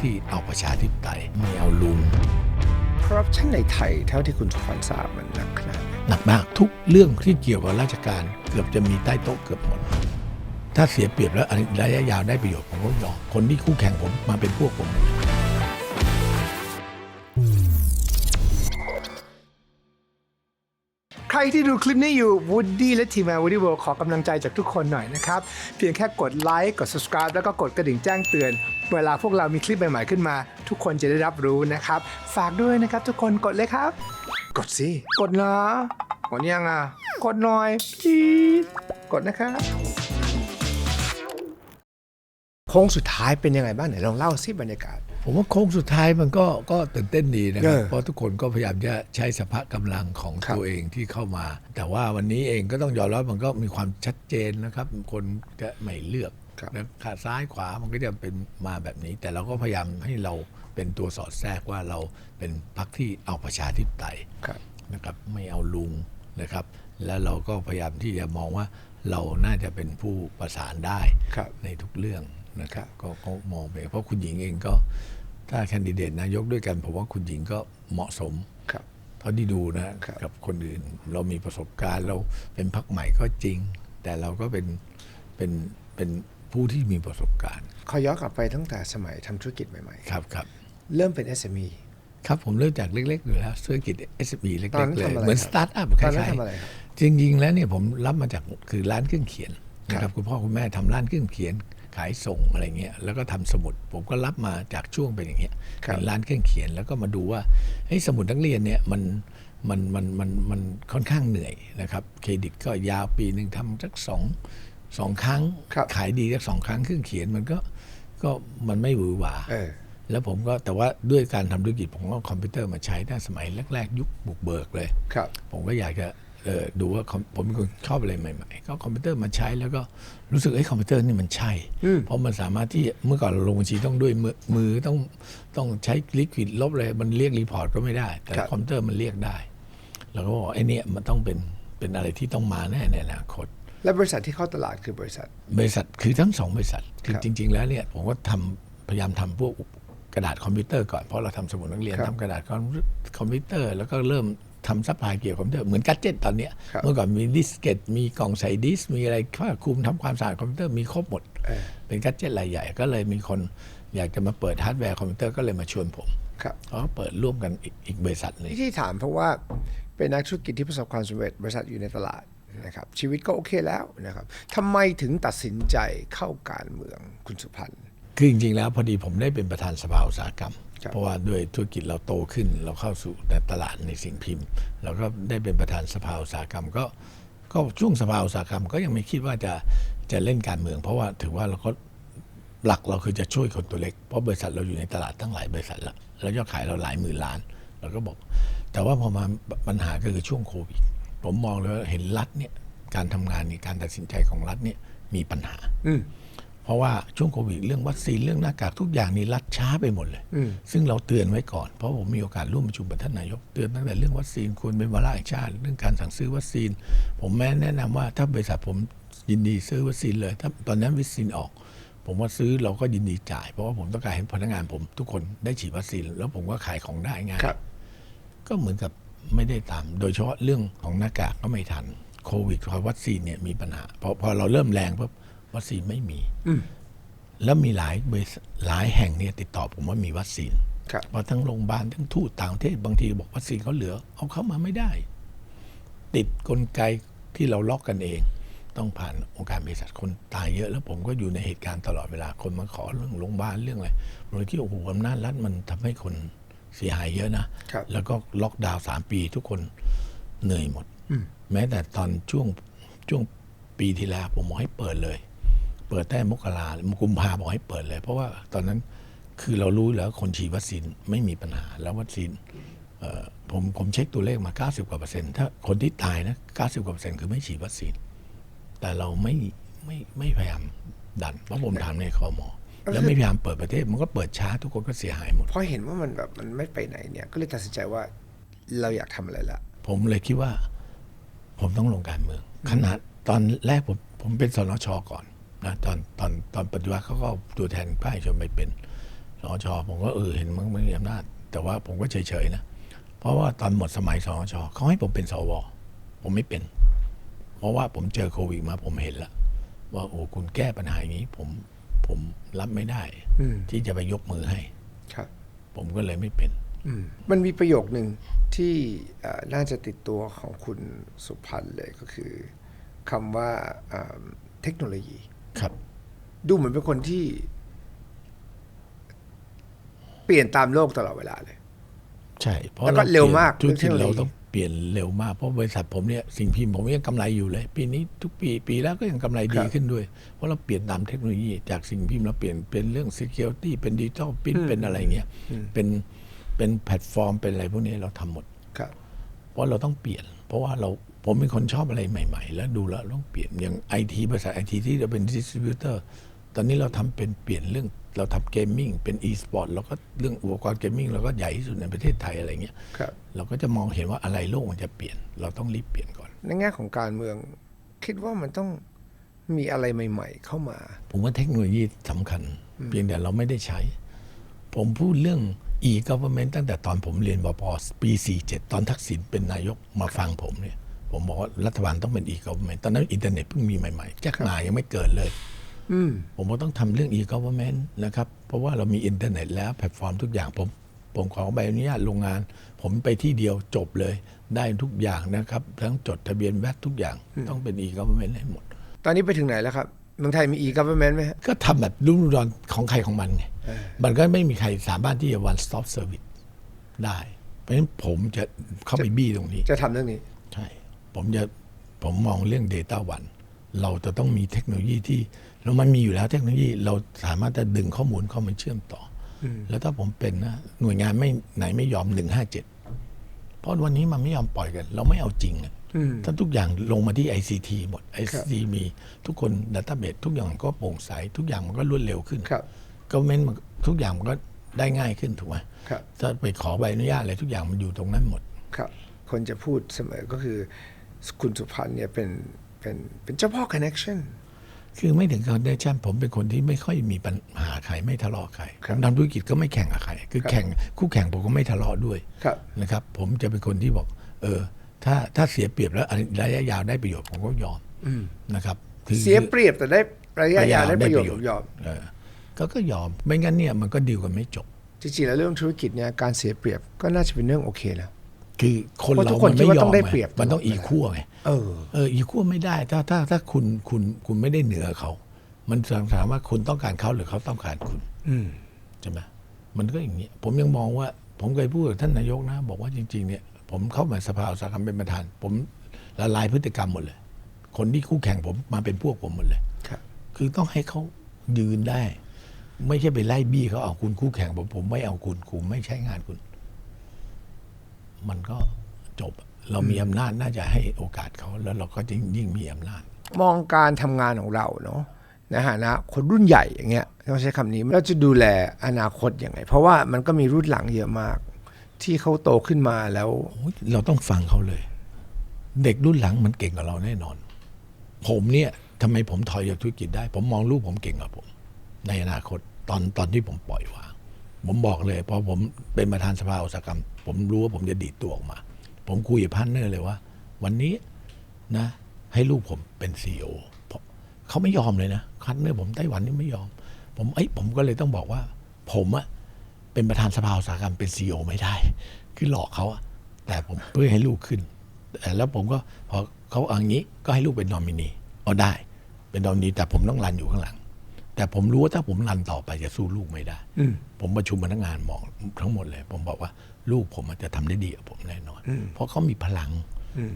ที่เอาประชาธิปไตยไม่เอาลุงคอร์รัปชันในไทยเท่าที่คุณสุพันธ์ทราบมันหนักขนาดไหนหนักมากทุกเรื่องที่เกี่ยวกับราชการเกือบจะมีใต้โต๊ะเกือบหมด ถ้าเสียเปรียบแล้วอันระยะยาวได้ประโยชน์ผมก็ยอมคนที่คู่แข่งผมมาเป็นพวกผม รที่ดูคลิปนี้อยู่ Woody และทีมงาน Woody World ขอกำลังใจจากทุกคนหน่อยนะครับ เพียงแค่กดไลค์กด subscribe แล้วก็กดกระดิ่งแจ้งเตือน เวลาพวกเรามีคลิปใหม่ๆขึ้นมา ทุกคนจะได้รับรู้นะครับ ฝากด้วยนะครับทุกคนกดเลยครับ กดสิ กดนะกดยังอะ กดหน่อยพีดกดนะครับโค้งสุดท้ายเป็นยังไงบ้างไหนลองเล่าสิบรรยากาศ ผมว่าโค้งสุดท้ายมันก็ก็ตื่นเต้นดีนะครับเออเพราะทุกคนก็พยายามจะใช้สภาพกำลังของครับตัวเองที่เข้ามา แต่ว่าวันนี้เองก็ต้องยอมรับมันก็มีความชัดเจนนะครับ คนจะไม่เลือกครับนะขาซ้ายขวามันก็จะเป็นมาแบบนี้ แต่เราก็พยายามให้เราเป็นตัวสอดแทรกว่าเราเป็นพรรคที่เอาประชาธิปไตยครับนะครับ ไม่เอาลุงนะครับ แล้วเราก็พยายามที่จะมองว่าเราน่าจะเป็นผู้ประสานได้ครับในทุกเรื่อง นะคครัรับบก็ก็มองไป เพราะคุณหญิงเองก็ถ้าแคนดิเดตนายกด้วยกันผมว่าคุณหญิงก็เหมาะสมครับเท่าที่ดูนะครับกับคนอื่น เรามีประสบการณ์เราเป็นพักใหม่ก็จริง แต่เราก็เป็นเป็นเป็นผู้ที่มีประสบการณ์ขอย้อนกลับไปตั้งแต่สมัยทำธุรกิจใหม่ครับครับๆเริ่มเป็น SME ครับผมเริ่มจากเล็กๆอยู่แล้วธุรกิจ SME เล็ตอนนั้กนๆเลยทำอะไรเหมือนคสรับตาร์ทอัพคตอนนั้นล้ายทำอะไรครับๆจริงๆแล้วเนี่ยผมรับมาจากคือร้านเครื่องเขียนนะคครัรับบคุณพ่อคุณแม่ทำร้านเครื่องเขียน ขายส่งอะไรเงี้ยแล้วก็ทำสมุด ผมก็รับมาจากช่วงเป็นอย่างเงี้ยครับเป็นร้านเครื่องเขียนแล้วก็มาดูว่าเฮ้ยสมุดนักเรียนเนี่ยมันมันมันมันมันค่อนข้างเหนื่อยนะครับเครดิตก็ยาวปีหนึ่งทำสักสองสองครั้งครับขายดีสักสองครั้งเครื่องเขียนมันก็ก็มันไม่หวือหวาเออแล้วผมก็แต่ว่าด้วยการทำธุรกิจผมก็เอาคอมพิวเตอร์มาใช้ตั้งสมัยแรก ๆ ยุคบุกเบิกเลยครับผมก็อยากจะเออ ดูว่าคอมผมเป็นคนชอบอะไรใหม่ๆก็คอมพิวเตอร์มาใช้แล้วก็รู้สึกไอ้ยคอมพิวเตอร์นี่มันใช่อืมเพราะมันสามารถที่เมื่อก่อนเราลงบัญชีต้องด้วยมือมือต้องต้องใช้ลิควิดลบเลยมันเรียกรีพอร์ตก็ไม่ได้ แต่ครับคอมพิวเตอร์มันเรียกได้เราก็บอกไอ้เนี่ยมันต้องเป็นเป็นอะไรที่ต้องมาแน่ในอนาคต และบริษัทที่เข้าตลาดคือบริษัท บริษัทคือทั้งสองบริษัทคือครับจริง ๆ แล้วเนี่ยผมก็ทำพยายามทำพวกกระดาษคอมพิวเตอร์ก่อนเพราะเราทำสมุดนักเรียนครับทำกระดาษคอมคอมพิวเตอร์ แล้วก็เริ่ม ทำซัพพลายเกี่ยวกับคอมพิวเตอร์เหมือนกัจเจตตอนเนี้ยครับ เมื่อก่อนมีดิสเกตมีกล่องใส่ดิสมีอะไรผ้าคลุมทำความสะอาดคอมพิวเตอร์มีครบหมด เออเป็นกัจเจตรายใหญ่ก็เลยมีคนอยากจะมาเปิดฮาร์ดแวร์คอมพิวเตอร์ก็เลยมาชวนผมครับ เขาก็เปิดร่วมกันอีกอีกบริษัทหนึง ที่ถามเพราะว่าเป็นนักธุรกิจที่ประสบความสำเร็จบริษัทอยู่ในตลาดนะครับ ชีวิตก็โอเคแล้วนะครับทำไมถึงตัดสินใจเข้าการเมืองคุณสุพันธ์ คือจริงๆแล้วพอดีผมได้เป็นประธานสภาอุตสาหกรรมครับ เพราะว่าด้วยธุรกิจเราโตขึ้น เราเข้าสู่ในตลาดในสิ่งพิมพ์ เราก็ได้เป็นประธานสภาอุตสาหกรรม ก็ก็ช่วงสภาอุตสาหกรรม ก็ยังไม่คิดว่าจะจะเล่นการเมือง เพราะว่าถือว่าเราก็หลักเราคือจะช่วยคนตัวเล็ก เพราะบริษัทเราอยู่ในตลาดตั้งหลายบริษัทแล้วแล้วยอดขายเราหลายหมื่นล้านเราก็บอก แต่ว่าพอมาปัญหาก็คือช่วงโควิดผมมองเลยว่าเห็นรัฐเนี่ยการทำงานนี่การตัดสินใจของรัฐเนี่ยมีปัญหา อืม เพราะว่าช่วงโควิดเรื่องวัคซีนเรื่องหน้ากากทุกอย่างนี่รัดช้าไปหมดเลยอืมซึ่งเราเตือนไว้ก่อน เพราะผมมีโอกาสร่วมประชุมกับท่านนายกเตือนตั้งแต่เรื่องวัคซีนควรเป็นวาระแห่งชาติเรื่องการสั่งซื้อวัคซีน ผมแม้แนะนำว่าถ้าบริษัทผมยินดีซื้อวัคซีนเลยถ้าตอนนั้นวัคซีนออก ผมว่าซื้อเราก็ยินดีจ่าย เพราะว่าผมต้องการให้พนักงานผมทุกคนได้ฉีดวัคซีน แล้วผมก็ขายของได้ง่ายครับก็เหมือนกับไม่ได้ตาม โดยเฉพาะเรื่องของหน้ากากก็ไม่ทันโควิดพอวัคซีนเนี่ยมีปัญหาพอพอเราเริ่มแรงปุ๊บ วัคซีนไม่มีอืมแล้วมีหลายบริษัทหลายแห่งเนี่ยติดต่อผมว่ามีวัคซีนครับเพราะทั้งโรงพยาบาลทั้งทูตต่างประเทศบางทีบอกวัคซีนเขาเหลือ เอาเข้ามาไม่ได้ ติดกลไกที่เราล็อกกันเอง ต้องผ่านองค์การเภสัชคนตายเยอะ แล้วผมก็อยู่ในเหตุการณ์ตลอดเวลาคนมาขอเรื่องโรงพยาบาลเรื่องอะไรผมเลยคิดว่าโอ้โหอำนาจรัฐมันทำให้คนเสียหายเยอะนะครับแล้วก็ล็อกดาวน์สามปีทุกคนเหนื่อยหมดอืมแม้แต่ตอนช่วงช่วงปีที่แล้วผมบอกให้เปิดเลย เปิดแต่มกรากุมภาบอกให้เปิดเลย เพราะว่าตอนนั้นคือเรารู้แล้วคนฉีดวัคซีนไม่มีปัญหาแล้ววัคซีนเอ่อผมผมเช็คตัวเลขมา 90กว่าเปอร์เซ็นต์ถ้าคนที่ตายนะ 90กว่าเปอร์เซ็นต์คือไม่ฉีดวัคซีน แต่เราไม่ไม่ไม่พยายามดัน เพราะผมถามในคอมอแล้วไม่พยายามเปิดประเทศมันก็เปิดช้าทุกคนก็เสียหายหมดพอเห็นว่ามันแบบมันไม่ไปไหนเนี่ย ก็เลยตัดสินใจว่าเราอยากทำอะไรละ ผมเลยคิดว่า ผมต้องลงการเมือง ขนาดตอนแรกผมผมเป็นสนชก่อน นะตอนตอนตอนปฏิวัติเขาก็เอาตัวแทนภาคเอกชนไปเป็นสชผมก็เออเห็นมันไม่มีอำนาจ แต่ว่าผมก็เฉยๆนะ เพราะว่าตอนหมดสมัยสชเขาให้ผมเป็นสวผมไม่เป็น เพราะว่าผมเจอโควิดมาผมเห็นแล้วว่าโอ้คุณแก้ปัญหาอย่างนี้ ผมผมรับไม่ได้อืมที่จะไปยกมือให้ ครับ ผมก็เลยไม่เป็นอืมมันมีประโยคหนึ่งที่เอ่อน่าจะติดตัวของคุณสุพันธ์เลยก็คือคำว่าเอ่อเทคโนโลยี ครับ ดูเหมือนเป็นคนที่ เปลี่ยนตามโลกตลอดเวลาเลย ใช่ เพราะแล้วก็เร็วมากธุรกิจเรื่องเทคโนโลยีเราต้องเปลี่ยนเร็วมาก เพราะบริษัทผมเนี่ยสิ่งพิมพ์ผมยังกำไรอยู่เลย ปีนี้ทุกปีปีแล้วก็ยังกำไรดีขึ้นด้วย เพราะเราเปลี่ยนตามเทคโนโลยี จากสิ่งพิมพ์เราเปลี่ยนเป็นเรื่อง security เป็นดิจิทัลพิมพ์เป็นอะไรเงี้ยเป็นเป็นแพลตฟอร์มเป็นอะไรพวกนี้เราทำหมดครับเพราะเราต้องเปลี่ยน เพราะว่าเรา ผมเป็นคนชอบอะไรใหม่ ๆ แล้วดูแล้วต้องเปลี่ยนอย่างไอทีบริษัทไอทีที่เราเป็นดิสติบิวเตอร์ตอนนี้เราทำเป็นเปลี่ยนเรื่องเราทำเกมมิ่งเป็นอีสปอร์ตเราก็เรื่องอุปกรณ์เกมมิ่งเราก็ใหญ่ที่สุดในประเทศไทยอะไรเงี้ยครับเราก็จะมองเห็นว่าอะไรโลกมันจะเปลี่ยน เราต้องรีบเปลี่ยนก่อน ในแง่ของการเมืองคิดว่ามันต้องมีอะไรใหม่ ๆ เข้ามา ผมว่าเทคโนโลยีสำคัญ เพียงแต่เราไม่ได้ใช้ ผมพูดเรื่อง e-government ตั้งแต่ตอนผมเรียนบปปี47 ตอนทักษิณเป็นนายกมาฟังผมเนี่ย ผมบอกว่ารัฐบาลต้องเป็น e-government ตอนนั้นอินเทอร์เน็ตเพิ่งมีใหม่ๆแจ็คหมายังไม่เกิดเลยอืมผมก็ต้องทำเรื่อง e-government นะครับ เพราะว่าเรามีอินเทอร์เน็ตแล้วแพลตฟอร์มทุกอย่างผม ผมขอใบอนุญาตโรงงาน ผมไปที่เดียวจบเลย ได้ทุกอย่างนะครับ ทั้งจดทะเบียนแวดทุกอย่าง ต้องเป็น e-government ให้หมด ตอนนี้ไปถึงไหนแล้วครับเมืองไทยมี e-government ไหมฮะก็ทำแบบรุ่มรอนของใครของมันไงมันก็ไม่มีใครสามารถที่จะ one stop service ได้ เพราะฉะนั้นผมจะเข้าไปบี้ตรงนี้ จะทำเรื่องนี้ ใช่ ผมจะผมมองเรื่อง Data One เราจะต้องมีเทคโนโลยีที่แล้วมันมีอยู่แล้วเทคโนโลยีเราสามารถจะดึงข้อมูลเข้ามาเชื่อมต่ออแล้วถ้าผมเป็นนะหน่วยงานไม่ไหนไม่ยอมหนึ่งห้าเจ็ดเพราะวันนี้มันไม่ยอมปล่อยกัน เราไม่เอาจริงอะอืมถ้าทุกอย่างลงมาที่ ICT หมด ICT มีทุกคนดัตต้าเบสทุกอย่างมันก็โปร่งใส ทุกอย่างมันก็รวดเร็วขึ้นครับก็เมนทุกอย่างมันก็ได้ง่ายขึ้นถูกไหมครับถ้าไปขอใบอนุญาตอะไรทุกอย่างมันอยู่ตรงนั้นหมดครับ คนจะพูดเสมอก็คือ คุณสุพันธ์เนี่ยเป็นเป็นเป็นเจ้าพ่อ connection คือไม่ถึงคอนเนคชั่นผมเป็นคนที่ไม่ค่อยมีปัญหาใครไม่ทะเลาะใครคผรับมทำธุรกิจก็ไม่แข่งกับใคร คือแข่งคู่แข่งผมก็ไม่ทะเลาะด้วยครับนะครับ ผมจะเป็นคนที่บอก เออ ถ้าถ้าเสียเปรียบแล้วระยะยาวได้ประโยชน์ผมก็ยอมนะครับคือเสียเปรียบแต่ได้ระยะยาวได้ประโยชน์ผมยอมเออก็ก็ยอมไม่งั้นเนี่ยมันก็ดีลกันไม่จบจริงๆแล้วเรื่องธุรกิจเนี่ยการเสียเปรียบก็น่าจะเป็นเรื่องโอเคแล้ว คือคนเพราะทุเรากคนมันคิดไม่ว่ายอต้มองได้ไงเปรียบมันต้องตลอดอีขั้วไงเออเอออีขั้วไม่ได้ ถ้าถ้าถ้าคุณคุณคุณไม่ได้เหนือเขา มันถามว่าคุณต้องการเขาหรือเขาต้องการคุณ อืมใช่ไหมมันก็อย่างนี้ผมยังมองว่า ผมเคยพูดกับท่านนายกนะ บอกว่าจริง ๆ เนี่ย ผมเข้ามาสภาอุตสาหกรรมเป็นประธาน ผมละลายพฤติกรรมหมดเลย คนที่คู่แข่งผมมาเป็นพวกผมหมดเลยครับคือต้องให้เขายืนได้ ไม่ใช่ไปไล่บี้เขาเอาคุณคู่แข่งผมผมไม่เอาคุณคุณไม่ใช้งานคุณ มันก็จบ เรามีอำนาจน่าจะให้โอกาสเขาแล้วเราก็ยิ่งยิ่งมีอำนาจ มองการทำงานของเราเนาะในฐานะคนรุ่นใหญ่อย่างเงี้ยต้องใช้คำนี้เราจะดูแลอนาคตยังไง เพราะว่ามันก็มีรุ่นหลังเยอะมาก ที่เขาโตขึ้นมาแล้วโอ้ยเราต้องฟังเขาเลย เด็กรุ่นหลังมันเก่งกว่าเราแน่นอน ผมเนี่ยทำไมผมถอยจากธุรกิจได้ ผมมองลูกผมเก่งกว่าผม ในอนาคตตอนตอนที่ผมปล่อยวาง ผมบอกเลยพอผมเป็นประธานสภาอุตสาหกรรม ผมรู้ว่าผมจะดีดตัวออกมา ผมคุยกับพันเนอร์เลยว่า วันนี้นะ ให้ลูกผมเป็นซีอีโอเขาไม่ยอมเลยนะพันเนอร์ผมไต้หวันนี่ไม่ยอม ผมเอ้ยผมก็เลยต้องบอกว่า ผมอะเป็นประธานสภาอุตสาหกรรมเป็นซีอไม่ได้ คือหลอกเขาอะแต่ผมเพื่อให้ลูกขึ้นแต่แล้วผมก็พอเขาเอางี้ก็ให้ลูกเป็นนอมินีเอาได้ เป็นนอมินีแต่ผมต้องรันอยู่ข้างหลัง แต่ผมรู้ว่าถ้าผมรันต่อไปจะสู้ลูกไม่ได้อืมผมประชุมพนักงานมองทั้งหมดเลย ผมบอกว่าลูกผมอาจจะทำได้ดีกว่าผมแน่นอน เพราะเขามีพลัง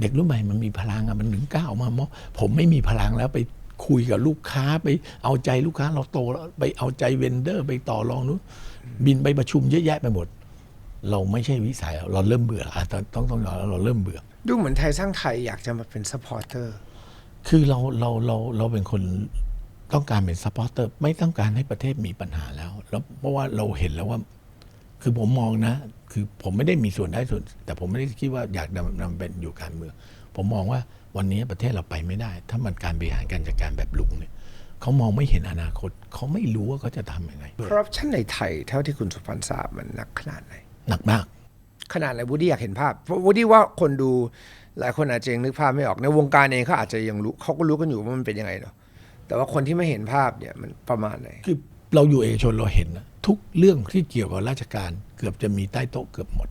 เด็กรุ่นใหม่มันมีพลังอะมันถึงกล้าออกมามองผมไม่มีพลังแล้วไปคุยกับลูกค้าไปเอาใจลูกค้าเราโตแล้วไปเอาใจเวนเดอร์ ไปต่อรองนู้นบินไปประชุมเยอะแยะไปหมด เราไม่ใช่วิสัยเราเริ่มเบื่ออะต้องต้องต้องยอมรับเราเริ่มเบื่อ ดูเหมือนไทยสร้างไทยอยากจะมาเป็นซัพพอร์เตอร์คือเราเราเราเราเป็นคน ต้องการเป็นซัพพอร์เตอร์ไม่ต้องการให้ประเทศมีปัญหาแล้วแล้วเพราะว่าเราเห็นแล้วว่า คือผมมองนะ คือผมไม่ได้มีส่วนได้ส่วน แต่ผมไม่ได้คิดว่าอยากนำนำเป็นอยู่การเมือง ผมมองว่าวันนี้ประเทศเราไปไม่ได้ ถ้ามันการบริหารการจัดการแบบลุงเนี่ยเขามองไม่เห็นอนาคต เขาไม่รู้ว่าเขาจะทำยังไงคอร์รัปชันในไทยเท่าที่คุณสุพันธ์ทราบมันหนักขนาดไหนหนักมาก ขนาดไหนวูดดี้อยากเห็นภาพเพราะวูดดี้ว่าคนดูหลายคนอาจจะยังนึกภาพไม่ออกในวงการเองเขาอาจจะยังรู้เขาก็รู้กันอยู่ว่ามันเป็นยังไงเนาะ แต่ว่าคนที่ไม่เห็นภาพเนี่ยมันประมาณไหน คือเราอยู่เอกชนเราเห็นนะทุกเรื่องที่เกี่ยวกับราชการเกือบจะมีใต้โต๊ะเกือบหมด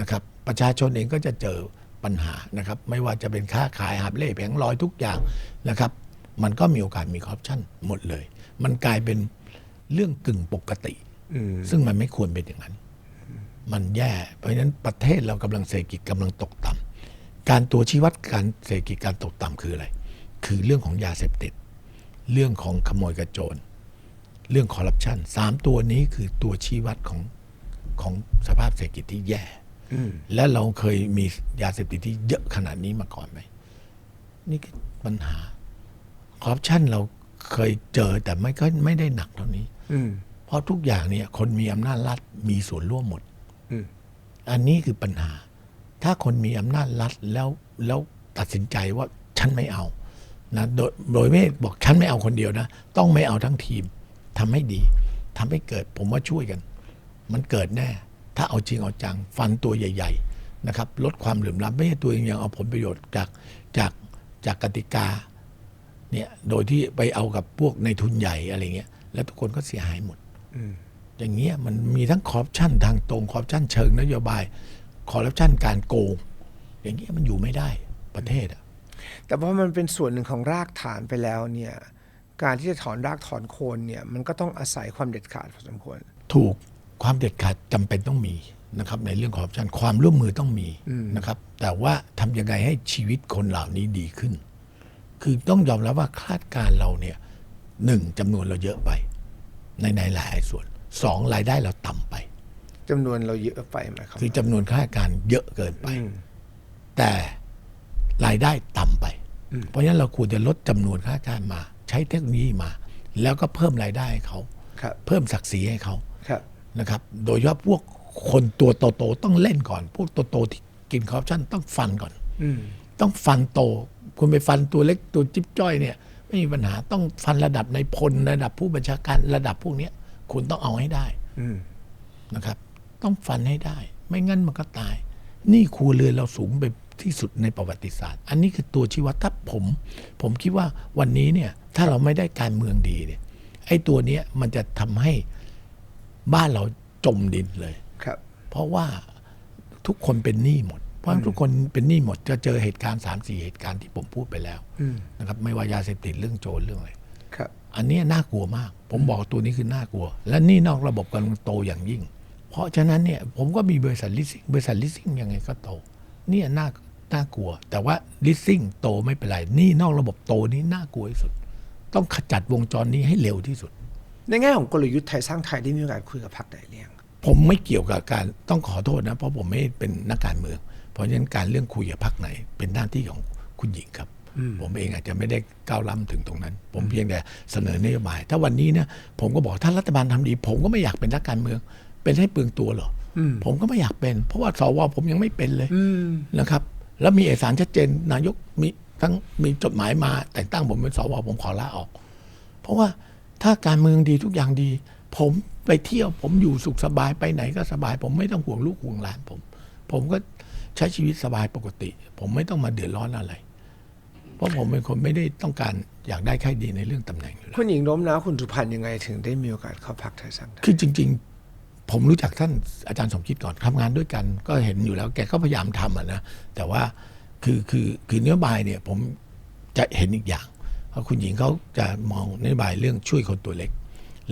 นะครับ ประชาชนเองก็จะเจอปัญหานะครับ ไม่ว่าจะเป็นค้าขายหาบเล่แผงลอยทุกอย่างนะครับ มันก็มีโอกาสมีคอร์รัปชันหมดเลย มันกลายเป็นเรื่องกึ่งปกติอืมซึ่งมันไม่ควรเป็นอย่างนั้น มันแย่เพราะฉะนั้นประเทศเรากำลังเศรษฐกิจกำลังตกต่ำการตัวชี้วัดการเศรษฐกิจการตกต่ำคืออะไร คือเรื่องของยาเสพติด เรื่องของขโมยกระโจน เรื่องคอร์รัปชันสามตัวนี้คือตัวชี้วัดของของสภาพเศรษฐกิจที่แย่อืมและเราเคยมียาเสพติดที่เยอะขนาดนี้มาก่อนไหม นี่คือปัญหาคอร์รัปชันเราเคยเจอแต่ไม่ก็ไม่ได้หนักเท่านี้อืมเพราะทุกอย่างเนี่ย คนมีอำนาจรัฐมีส่วนร่วมหมดอืมอันนี้คือปัญหา ถ้าคนมีอำนาจรัฐแล้วแล้วตัดสินใจว่าฉันไม่เอา นะโดยโดยไม่บอกฉันไม่เอาคนเดียวนะ ต้องไม่เอาทั้งทีมทำให้ดีทำให้เกิดผมว่าช่วยกัน มันเกิดแน่ ถ้าเอาจริงเอาจัง ฟันตัวใหญ่ ๆ นะครับ ลดความเหลื่อมล้ำไม่ใช่ตัวเองยังเอาผลประโยชน์จากจากจากกติกาเนี่ยโดยที่ไปเอากับพวกในทุนใหญ่อะไรเงี้ย แล้วทุกคนก็เสียหายหมดอืมอย่างเงี้ยมันมีทั้งคอร์รัปชันทางตรงคอร์รัปชันเชิงนโยบายคอร์รัปชันการโกง อย่างเงี้ยมันอยู่ไม่ได้ประเทศอะ แต่ว่ามันเป็นส่วนหนึ่งของรากฐานไปแล้วเนี่ยการที่จะถอนรากถอนโคนเนี่ยมันก็ต้องอาศัยความเด็ดขาดพอสมควร ถูกความเด็ดขาดจำเป็นต้องมีนะครับในเรื่องคอร์รัปชันความร่วมมือต้องมีนะครับ แต่ว่าทำยังไงให้ชีวิตคนเหล่านี้ดีขึ้น คือต้องยอมรับว่าคาดการณ์เราเนี่ยหนึ่งจำนวนเราเยอะไป ในในหลายส่วนสองรายได้เราต่ำไปจำนวนเราเยอะไปไหมครับคือจำนวนข้าราชการเยอะเกินไปอืมแต่ รายได้ต่ำไป เพราะฉะนั้นเราควรจะลดจำนวนข้าราชการมา ใช้เทคโนโลยีมา แล้วก็เพิ่มรายได้ให้เขาครับเพิ่มศักดิ์ศรีให้เขาครับนะครับ โดยเฉพาะพวกคนตัวโตๆต้องเล่นก่อน พวกโตๆที่กินคอร์รัปชันต้องฟันก่อนอืมต้องฟันโต คุณไปฟันตัวเล็กตัวจิ๊บจ้อยเนี่ย ไม่มีปัญหาต้องฟันระดับในพลระดับผู้บัญชาการระดับพวกเนี้ยคุณต้องเอาให้ได้อืมนะครับ ต้องฟันให้ได้ ไม่งั้นมันก็ตาย นี่ครัวเรือนเราสูงไป ที่สุดในประวัติศาสตร์ อันนี้คือตัวชี้วัดถ้าผม ผมคิดว่าวันนี้เนี่ยถ้าเราไม่ได้การเมืองดีเนี่ยไอ้ตัวเนี้ยมันจะทำให้บ้านเราจมดินเลยครับ เพราะว่าทุกคนเป็นหนี้หมด เพราะฉะนั้นทุกคนเป็นหนี้หมดจะเจอเหตุการณ์สามสี่เหตุการณ์ที่ผมพูดไปแล้วอืมนะครับ ไม่ว่ายาเสพติดเรื่องโจรเรื่องอะไรครับอันเนี้ยน่ากลัวมาก ผมบอกตัวนี้คือน่ากลัว และหนี่นอกระบบกำลังโตอย่างยิ่ง เพราะฉะนั้นเนี่ยผมก็มีบริษัทลิสซิ่งบริษัทลิสซิ่งยังไงก็โต เนี่ยน่า น่ากลัว แต่ว่าลิสซิ่งโตไม่เป็นไรหนี่นอกระบบโตนี้น่ากลัวที่สุด ต้องขจัดวงจรนี้ให้เร็วที่สุด ในแง่ของกลยุทธ์ไทยสร้างไทยได้มีโอกาสคุยกับพรรคใดหรือยังผมไม่เกี่ยวกับการต้องขอโทษนะ เพราะผมไม่เป็นนักการเมือง เพราะฉะนั้นการเรื่องคุยกับพรรคไหน เป็นหน้าที่ของคุณหญิงครับ ผมเองอาจจะไม่ได้ก้าวล้ำถึงตรงนั้น ผมเพียงแต่เสนอนโยบาย ถ้าวันนี้เนี่ยผมก็บอกถ้ารัฐบาลทำดี ผมก็ไม่อยากเป็นนักการเมือง เป็นให้เปลืองตัวเหรออผมก็ไม่อยากเป็น เพราะว่าสวผมยังไม่เป็นเลยอืมนะครับ แล้วมีเอกสารชัดเจน นายกมีทั้งมีจดหมายมา แต่งตั้งผมเป็นสวผมขอลาออก เพราะว่าถ้าการเมืองดีทุกอย่างดี ผมไปเที่ยวผมอยู่สุขสบายไปไหนก็สบาย ผมไม่ต้องห่วงลูกห่วงหลานผม ผมก็ใช้ชีวิตสบายปกติ ผมไม่ต้องมาเดือดร้อนอะไร เพราะผมเป็นคนไม่ได้ต้องการอยากได้แค่ดีในเรื่องตำแหน่งอยู่แล้วคุณหญิงโน้มน้าวคุณสุพันธ์ยังไงถึงได้มีโอกาสเข้าพรรคไทยสร้างไทยคือจริง ๆ ผมรู้จักท่านอาจารย์สมคิดก่อนทำงานด้วยกัน ก็เห็นอยู่แล้ว แกก็พยายามทำอะนะแต่ว่าคือคือคือเนื้อบายเนี่ยผมจะเห็นอีกอย่างเพราะคุณหญิงเขาจะมองนโยบายเรื่องช่วยคนตัวเล็ก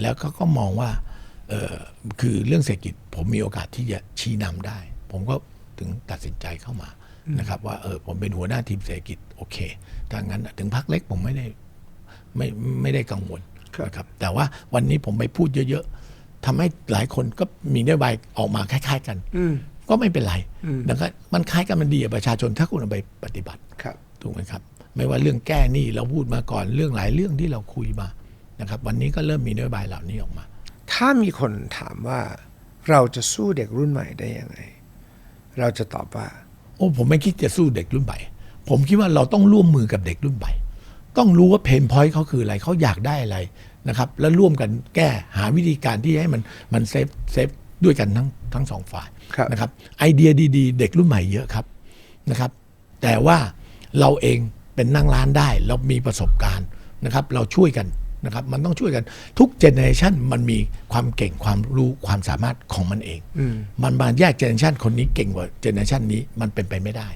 แล้วเขาก็มองว่าเออคือเรื่องเศรษฐกิจ ผมมีโอกาสที่จะชี้นำได้ ผมก็ถึงตัดสินใจเข้ามานะครับ ว่าเออผมเป็นหัวหน้าทีมเศรษฐกิจโอเคถ้างั้นถึงพักเล็กผมไม่ได้ไม่ไม่ได้กังวลครับนะครับแต่ว่าวันนี้ผมไปพูดเยอะๆ ทำให้หลายคนก็มีนโยบายออกมาคล้าย ๆ กันอืมก็ไม่เป็นไรอืมนะครับมันคล้ายกันมันดีกับประชาชนถ้าคุณเอาไปปฏิบัติครับถูกไหมครับ ไม่ว่าเรื่องแก้หนี้เราพูดมาก่อนเรื่องหลายเรื่องที่เราคุยมานะครับ วันนี้ก็เริ่มมีนโยบายเหล่านี้ออกมา ถ้ามีคนถามว่าเราจะสู้เด็กรุ่นใหม่ได้ยังไง เราจะตอบว่า โอ้ผมไม่คิดจะสู้เด็กรุ่นใหม่ ผมคิดว่าเราต้องร่วมมือกับเด็กรุ่นใหม่ ต้องรู้ว่าเพนพอยต์เขาคืออะไรเขาอยากได้อะไรนะครับ แล้วร่วมกันแก้หาวิธีการที่ให้มันมันเซฟเซฟด้วยกันทั้งทั้งสองฝ่ายครับนะครับ ไอเดียดีๆ เด็กรุ่นใหม่เยอะครับนะครับ แต่ว่าเราเองเป็นนั่งร้านได้ เรามีประสบการณ์นะครับ เราช่วยกัน นะครับมันต้องช่วยกันทุกเจเนอเรชันมันมีความเก่งความรู้ความสามารถของมันเอง มันมาแยกเจเนอเรชันคนนี้เก่งกว่าเจเนอเรชันนี้มันเป็นไปไม่ได้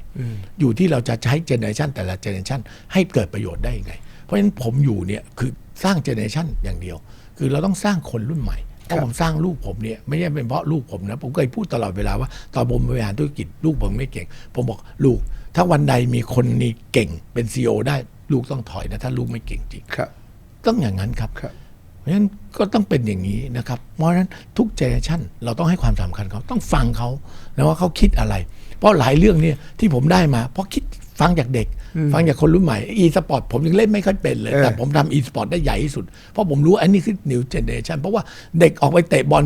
อยู่ที่เราจะใช้เจเนอเรชันแต่ละเจเนอเรชันให้เกิดประโยชน์ได้ยังไง เพราะฉะนั้นผมอยู่เนี่ยคือสร้างเจเนอเรชันอย่างเดียว คือเราต้องสร้างคนรุ่นใหม่เพราะผมสร้างลูกผมเนี่ยไม่ใช่เป็นเพราะลูกผมนะผมเคยพูดตลอดเวลาว่าตอนผมบริหารธุรกิจลูกผมไม่เก่ง ผมบอกลูก ถ้าวันใดมีคนนี้เก่งเป็นซีอได้ ลูกต้องถอยนะถ้าลูกไม่เก่งจริงครับ ต้องอย่างนั้นครับครับ เพราะฉะนั้นก็ต้องเป็นอย่างนี้นะครับ เพราะฉะนั้นทุกเจเนอเรชันเราต้องให้ความสำคัญเขาต้องฟังเขานะว่าเขาคิดอะไร เพราะหลายเรื่องเนี่ยที่ผมได้มา เพราะคิดฟังจากเด็ก ฟังจากคนรุ่นใหม่อีสปอร์ตผมยังเล่นไม่ค่อยเป็นเลยเออแต่ผมทำอีสปอร์ตได้ใหญ่ที่สุด เพราะผมรู้อันนี้คือ new generation เพราะว่าเด็กออกไปเตะบอล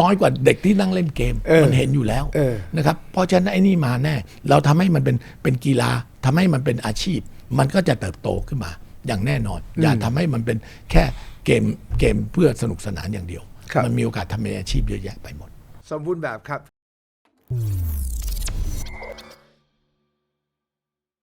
น้อยกว่าเด็กที่นั่งเล่นเกมเออมันเห็นอยู่แล้วเออนะครับเพราะฉะนั้นไอ้นี่มาแน่ เราทำให้มันเป็นเป็นกีฬาทำให้มันเป็นอาชีพ มันก็จะเติบโตขึ้นมา อย่างแน่นอน อย่าทำให้มันเป็นแค่เกมเกมเพื่อสนุกสนานอย่างเดียว มันมีโอกาสทำเป็นอาชีพเยอะแยะไปหมด สมบูรณ์แบบครับ